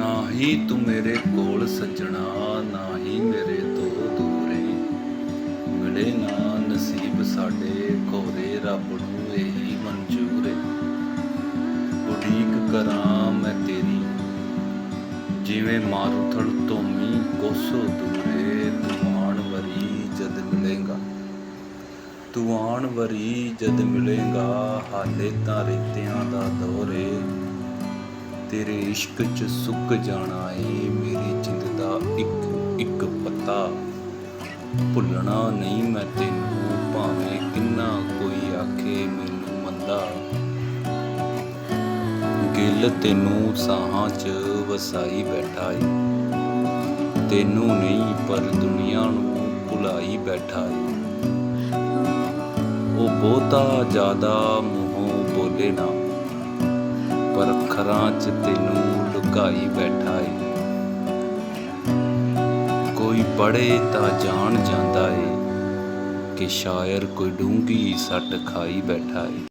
ਨਾ ਹੀ ਤੂੰ ਮੇਰੇ ਕੋਲ ਸੱਜਣਾ ਨਾ ਹੀ ਮੇਰੇ ਤੋਂ ਦੂਰੇ। ਮਿਲੇ ਨਾ ਨਸੀਬ ਸਾਡੇ ਕੋਰੇ ਰੱਬ ਨੂੰ ਇਹੀ ਮਨਜ਼ੂਰ। ਏ ਉਡੀਕ ਕਰਾਂ ਮੈਂ ਤੇਰੀ, ਜਿਵੇਂ ਮਾਰੂਥਲ ਧੋਮੀ, ਕੋਸੋ ਦੂਰੇ, ਤੂੰ ਆਣ ਵਰੀ ਜਦ ਮਿਲੇਗਾ। ਤੂੰ ਆਣ ਵਰੀ ਜਦ ਮਿਲੇਗਾ, ਹਾਲੇ ਤਾਂ ਰੇਤਿਆਂ ਦਾ ਦੌਰੇ। ਤੇਰੇ ਇਸ਼ਕ ਚ ਸੁੱਕ ਜਾਣਾ ਏ, ਮੇਰੀ ਜਿੰਦ ਦਾ ਇੱਕ ਇੱਕ ਪਤਾ। ਭੁੱਲਣਾ ਨਹੀਂ ਮੈਂ ਤੈਨੂੰ, ਭਾਵੇਂ ਕਿੰਨਾ ਕੋਈ ਆਖੇ ਮੈਨੂੰ ਮੰਦਾ। ਗਿੱਲ ਤੈਨੂੰ ਸਾਹਾਂ ਚ ਵਸਾਈ ਬੈਠਾ ਏ। ਤੈਨੂੰ ਨਹੀਂ, ਪਰ ਦੁਨੀਆ ਨੂੰ ਭੁਲਾਈ ਬੈਠਾ ਏ। ਉਹ ਬਹੁਤਾ ਜ਼ਿਆਦਾ ਮੂੰਹੋਂ ਬੋਲੇ ਨਾ। ਪਰ ਅੱਖਰਾਂ 'ਚ ਤੈਨੂੰ ਲੁਕਾਈ ਬੈਠਾ ਏ। ਕੋਈ ਪੜੇ ਤਾਂ ਜਾਣ ਜਾਂਦਾ ਏ ਕਿ ਸ਼ਾਇਰ ਕੋਈ ਡੂੰਗੀ ਸੱਟ ਖਾਈ ਬੈਠਾ ਏ।